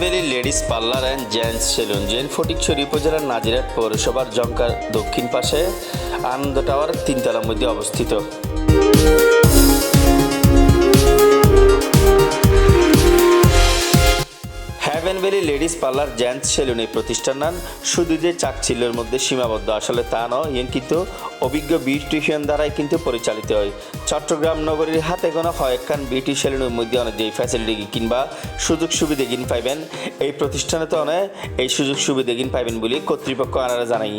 Valley ladies parlour and gents salon gen Fatikchhari উপজেলার নাজিরাত পৌরসভার জঙ্কার দক্ষিণ পাশে আনন্দ টাওয়ার তিনতলার মধ্যে অবস্থিত। Haven valley ladies parlour gents salon এই প্রতিষ্ঠান শুধু যে চাকচিল্যের মধ্যে সীমাবদ্ধ, আসলে তা নয় ইয়েন কিন্তু অভিজ্ঞ বিউটিশিয়ান দ্বারাই কিন্তু পরিচালিত হয়। চট্টগ্রাম নগরীর হাতে গোনা কয়েকখান বিউটি সেলুনের মধ্যে অনেক যেই ফ্যাসিলিটি কিংবা সুযোগ সুবিধা কিন পাইবেন। এই প্রতিষ্ঠানে তো অনেক এই সুযোগ সুবিধা কিন পাইবেন বলে কর্তৃপক্ষ আনারা জানাই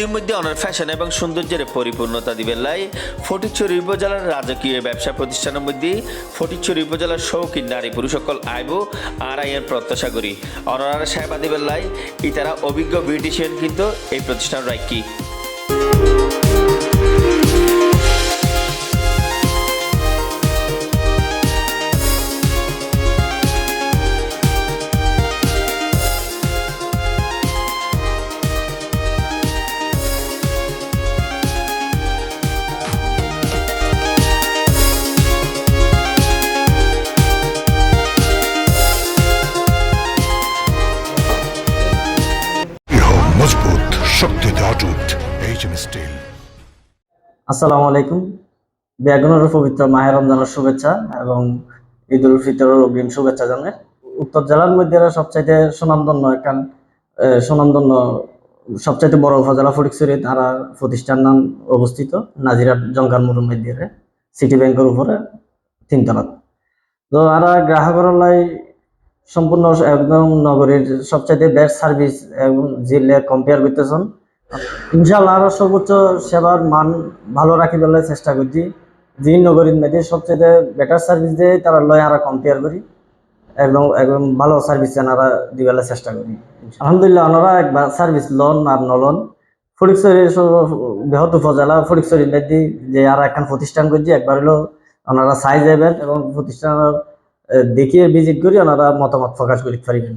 ঈদের মধ্যে অনার ফ্যাশন এবং সৌন্দর্যের পরিপূর্ণতা দিবেন লাই। ফটিকছড়ি উপজেলার রাজকীয় ব্যবসা প্রতিষ্ঠানের মধ্যে ফটিকছড়ি উপজেলার শৌখিন নারী পুরুষ সকল আইব আর আইয়ের প্রত্যাশা করি। অনারা সেবা দিবেন লাই। ইতারা অভিজ্ঞ বিউটিশিয়ান কিন্তু এই প্রতিষ্ঠান রাখি আসসালামু আলাইকুম। বেগুনের পবিত্র মাহের রমজানের শুভেচ্ছা এবং ঈদ উল ফিতরের অগ্রিম শুভেচ্ছা জানাই। উত্তর জেলার মধ্যে সবচাইতে সুনামধন্য একখান সুনামধন্য, সবচাইতে বড় উপজেলা ফটিকছড়ি তারা প্রতিষ্ঠান নাম অবস্থিত নাজিরা জঙ্কার মুরুর মধ্যে সিটি ব্যাংকের উপরে তিনতলা। তো আর গ্রাহকের সম্পূর্ণ একদম নগরীর সবচাইতে বেস্ট সার্ভিস এবং জিলে কম্পেয়ার করতেছেন। ইনশাল্লাহ আরও সর্বোচ্চ সেবার মান ভালো রাখি বলে চেষ্টা করছি। যে নগরীর মেয়েদের সবচেয়ে বেটার সার্ভিস দিয়ে তারা লয় আরা কম্পেয়ার করি। একদম একদম ভালো সার্ভিস এনারা দিবেলে চেষ্টা করি। আলহামদুলিল্লাহ, ওনারা একবার সার্ভিস লন আর নলন। ফটিকছড়ি বৃহৎ উপজেলা ফটিকছড়ি মেয়েদি যে আর একখান প্রতিষ্ঠান করছি, একবার হলো ওনারা সাইজ এবং প্রতিষ্ঠানের দেখিয়ে ভিজিট করি ওনারা মতামত প্রকাশ করি পারিবেন।